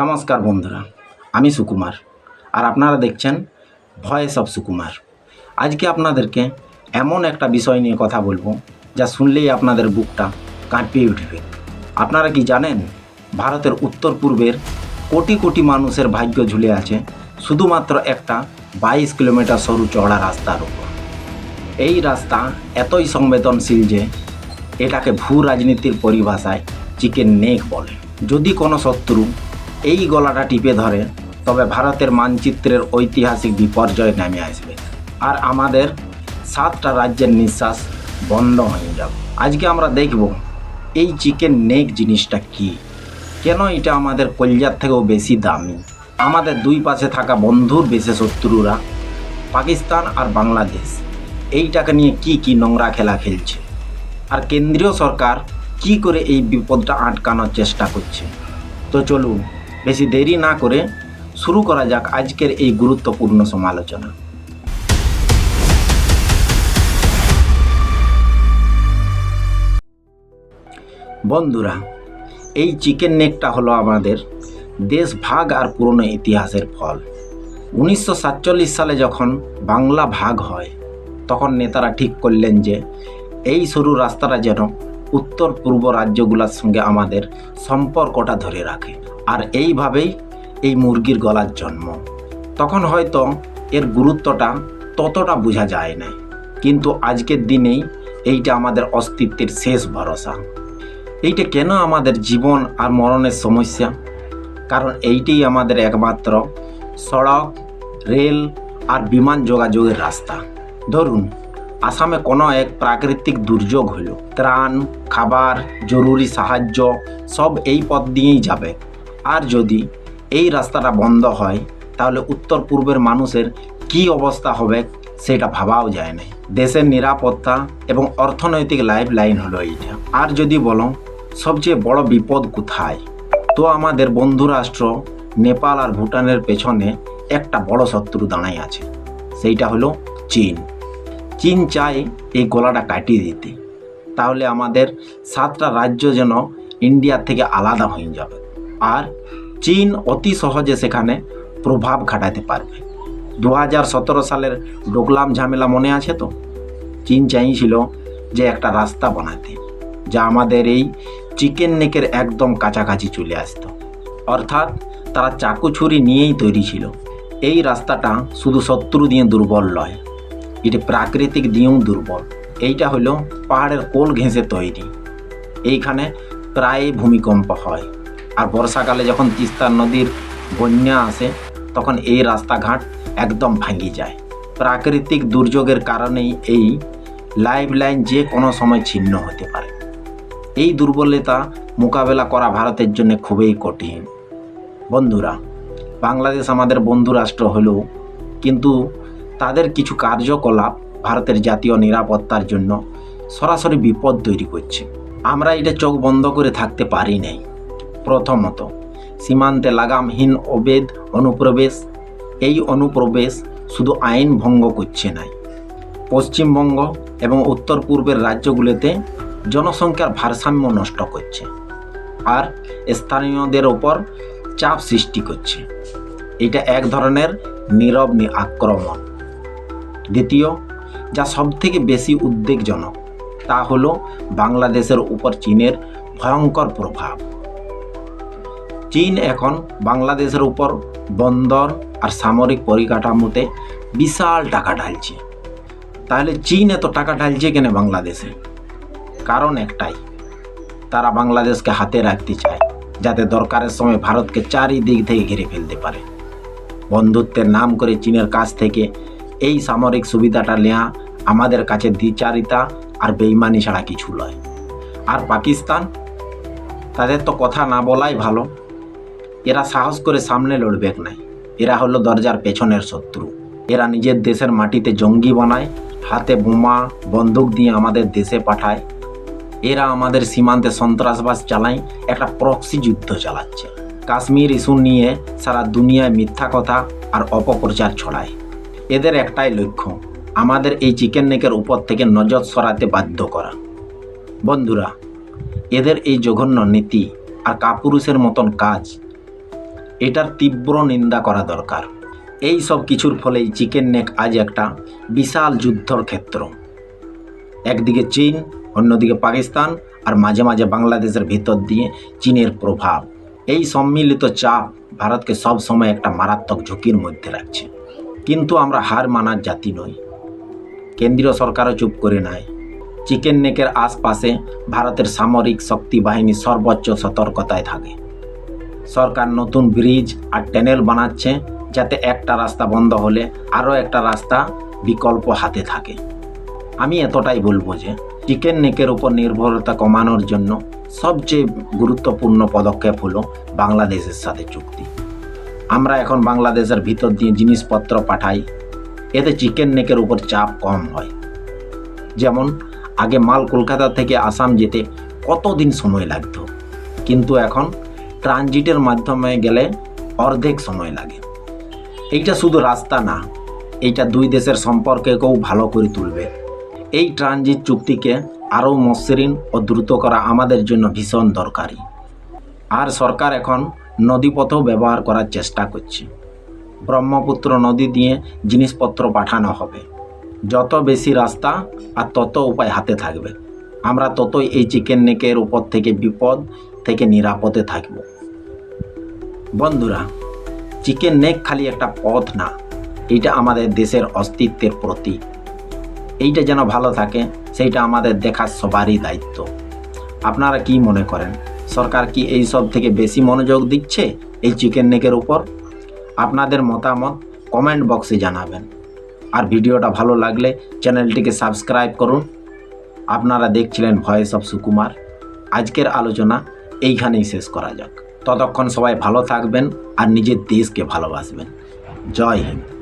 নমস্কার বন্ধুরা, আমি সুকুমার আর আপনারা দেখছেন ভয়েস অফ সুকুমার। আজকে আপনাদেরকে এমন একটা বিষয় নিয়ে কথা বলব যা শুনলেই আপনাদের বুকটা কাঁপিয়ে উঠবে। আপনারা কি জানেন, ভারতের উত্তর পূর্বের কোটি কোটি মানুষের ভাগ্য ঝুলে আছে শুধুমাত্র একটা বাইশ কিলোমিটার সরু চওড়া রাস্তার উপর। এই রাস্তা এতই সংবেদনশীল যে এটাকে ভূ রাজনীতির পরিভাষায় চিকেন নেক বলে। যদি কোনো শত্রু এই গলাটা টিপে ধরে তবে ভারতের মানচিত্রের ঐতিহাসিক বিপর্যয় নেমে আসবে। আর আমাদের সাতটা রাজ্যের নিঃশ্বাস বন্ধ হয়ে যাবে। আজকে আমরা দেখব, এই চিকেন নেক জিনিসটা কি? কেন এটা আমাদের কলজার থেকেও বেশি দামি? আমাদের দুই পাশে থাকা বন্ধুর বেশি শত্রুরা, পাকিস্তান আর বাংলাদেশ, এইটাকে নিয়ে কি কি নোংরা খেলা খেলছে? আর কেন্দ্রীয় সরকার কি করে এই বিপদটা আটকানোর চেষ্টা করছে? তো চলুন বেশি দেরি না করে শুরু করা যাক আজকের এই গুরুত্বপূর্ণ সমালোচনা। বন্ধুরা, এই চিকেন নেকটা হলো আমাদের দেশ ভাগ আর পুরনো ইতিহাসের ফল। উনিশশো সাতচল্লিশ সালে যখন বাংলা ভাগ হয়, তখন নেতারা ঠিক করলেন যে, এই সরু রাস্তাটা যেন উত্তর পূর্ব রাজ্যগুলোর সঙ্গে আমাদের সম্পর্কটা ধরে রাখে। আর এইভাবেই এই মুরগির গলার জন্ম। তখন হয়তো এর গুরুত্বটা ততটা বোঝা যায় না কিন্তু আজকের দিনেই এইটা আমাদের অস্তিত্বের শেষ ভরসা। এইটা কেন আমাদের জীবন আর মরণের সমস্যা? কারণ এইটাই আমাদের একমাত্র সড়ক, রেল আর বিমান যোগাযোগের রাস্তা। ধরুন, আসামে কোনো এক প্রাকৃতিক দুর্যোগ হলো। ত্রাণ, খাবার, জরুরি সাহায্য সব এই পথ দিয়েই যাবে। আর যদি এই রাস্তাটা বন্ধ হয়, তাহলে উত্তর পূর্বের মানুষের কি অবস্থা হবে সেটা ভাবাও যায় না দেশের নিরাপত্তা এবং অর্থনৈতিক লাইফ লাইন হলো এইটা। আর যদি বলো, সবচেয়ে বড় বিপদ কোথায়? তো আমাদের বন্ধু রাষ্ট্র নেপাল আর ভুটানের পেছনে একটা বড় শত্রু দাঁড়াই আছে। সেইটা হলো চীন। চীন চায় এই গলাটা কাটিয়ে দিতে। তাহলে আমাদের সাতটা রাজ্য যেন ইন্ডিয়ার থেকে আলাদা হয়ে যাবে। আর চীন অতি সহজে সেখানে প্রভাব খাটাতে পারবে। দু হাজার সতেরো সালের ডোকলাম ঝামেলা মনে আছে তো? চীন চাইছিল যে একটা রাস্তা বানাতে, যা আমাদের এই চিকেন নেকের একদম কাছাকাছি চলে আসতো। অর্থাৎ তারা চাকু ছুরি নিয়েই তৈরি ছিল। এই রাস্তাটা শুধু শত্রু দিয়ে দুর্বল নয়, এটি প্রাকৃতিক দিয়েও দুর্বল। এইটা হলো পাহাড়ের কোল ঘেঁষে তৈরি। এইখানে প্রায় ভূমিকম্প হয়। আর বর্ষাকালে যখন তিস্তা নদীর বন্যা আসে, তখন এই রাস্তাঘাট একদম ভাঙি যায়। প্রাকৃতিক দুর্যোগের কারণেই এই লাইফ লাইন যে কোনো সময় ছিন্ন হতে পারে। এই দুর্বলতা মোকাবেলা করা ভারতের জন্য খুবই কঠিন। বন্ধুরা, বাংলাদেশ আমাদের বন্ধু রাষ্ট্র হলেও কিন্তু তাদের কিছু কার্যকলাপ ভারতের জাতীয় নিরাপত্তার জন্য সরাসরি বিপদ তৈরি করছে। আমরা এটা চোখ বন্ধ করে থাকতে পারি নাই। প্রথমত, সীমান্তে লাগামহীন অবেধ অনুপ্রবেশ। এই অনুপ্রবেশ শুধু আইন ভঙ্গ করছে নাই। পশ্চিমবঙ্গ এবং উত্তর পূর্বের রাজ্যগুলোতে জনসংখ্যার ভারসাম্য নষ্ট করছে আর স্থানীয়দের ওপর চাপ সৃষ্টি করছে। এটা এক ধরনের নীরব আক্রমণ। দ্বিতীয়, যা সবথেকে বেশি উদ্বেগজনক, তা হলো বাংলাদেশের উপর চীনের ভয়ঙ্কর প্রভাব। চীন এখন বাংলাদেশের উপর বন্দর আর সামরিক পরিকাঠামোতে বিশাল টাকা ঢালছে। তাহলে চীন এত টাকা ঢালছে কেন বাংলাদেশে? কারণ একটাই, তারা বাংলাদেশকে হাতে রাখতে চায়, যাতে দরকারের সময় ভারতকে চারিদিক থেকে ঘিরে ফেলতে পারে। বন্ধুত্বের নাম করে চীনের কাছ থেকে এই সামরিক সুবিধাটা নেওয়া আমাদের কাছে দ্বিচারিতা আর বেইমানি ছাড়া কিছু নয়। আর পাকিস্তান? তাদের তো কথা না বলাই ভালো। এরা সাহস করে সামনে লড়বে নাই। এরা হলো দরজার পেছনের শত্রু। এরা নিজের দেশের মাটিতে জঙ্গি বানায়, হাতে বোমা, বন্দুক দিয়ে আমাদের দেশে পাঠায়। এরা আমাদের সীমান্তে সন্ত্রাসবাদ চালায়, একটা প্রক্সি যুদ্ধ চালাচ্ছে। কাশ্মীর ইস্যু নিয়ে সারা দুনিয়ায় মিথ্যা কথা আর অপপ্রচার ছড়ায়। এদের একটাই লক্ষ্য, আমাদের এই চিকেন নেকের উপর থেকে নজর সরাতে বাধ্য করা। বন্ধুরা, এদের এই জঘন্য নীতি আর কাপুরুষের মতন কাজ এটার তীব্র নিন্দা করা দরকার। এই সব কিছুর ফলেই চিকেন নেক আজ একটা বিশাল যুদ্ধর ক্ষেত্র। একদিকে চীন, অন্যদিকে পাকিস্তান আর মাঝে মাঝে বাংলাদেশের ভিতর দিয়ে চীনের প্রভাব। এই সম্মিলিত চাপ ভারতকে সব সময় একটা মারাত্মক ঝুঁকির মধ্যে রাখছে। কিন্তু আমরা হার মানার জাতি নই। কেন্দ্রীয় সরকারও চুপ করে নাই। চিকেন নেকের আশপাশে ভারতের সামরিক শক্তি বাহিনী সর্বোচ্চ সতর্কতায় থাকে। সরকার নতুন ব্রিজ আর ট্যানেল বানাচ্ছে যাতে একটা রাস্তা বন্ধ হলে আরও একটা রাস্তা বিকল্প হাতে থাকে। আমি এতটাই বলব যে, চিকেন নেকের উপর নির্ভরতা কমানোর জন্য সবচেয়ে গুরুত্বপূর্ণ পদক্ষেপ হলো বাংলাদেশের সাথে চুক্তি। আমরা এখন বাংলাদেশের ভিতর দিয়ে জিনিসপত্র পাঠাই, এতে চিকেন নেকের উপর চাপ কম হয়। যেমন, আগে মাল কলকাতা থেকে আসাম যেতে কতদিন সময় লাগতো? কিন্তু এখন ট্রানজিটের মাধ্যমে গেলে অর্ধেক সময় লাগে। এইটা শুধু রাস্তা না, এইটা দুই দেশের সম্পর্ককেও ভালো করে তুলবে। এই ট্রানজিট চুক্তিকে আরও মসৃণ ও দ্রুত করা আমাদের জন্য ভীষণ দরকারি। আর সরকার এখন নদীপথও ব্যবহার করার চেষ্টা করছে। ব্রহ্মপুত্র নদী দিয়ে জিনিসপত্র পাঠানো হবে। যত বেশি রাস্তা আর তত উপায় হাতে থাকবে। আমরা ততই এই চিকেন নেকের উপর থেকে বিপদ থেকে নিরাপদে থাকব। বন্ধুরা চিকেন নেক খালি একটা পথ না এটা আমাদের দেশের অস্তিত্বের প্রতীক। এইটা যেন ভালো থাকে, সেইটা আমাদের দেখার সবারই দায়িত্ব। আপনারা কি মনে করেন, সরকার কি এই সব থেকে বেশি মনোযোগ দিচ্ছে এই চিকেন নেকের উপর? আপনাদের মতামত কমেন্ট বক্সে জানাবেন। আর ভিডিওটা ভালো লাগলে চ্যানেলটিকে সাবস্ক্রাইব করুন। আপনারা দেখছিলেন ভয়েস অফ সুকুমার। আজকের আলোচনা এইখানেই শেষ করা যাক। ততক্ষণ সবাই ভালো থাকবেন আর নিজের দেশকে ভালোবাসবেন। জয় হিন্দ।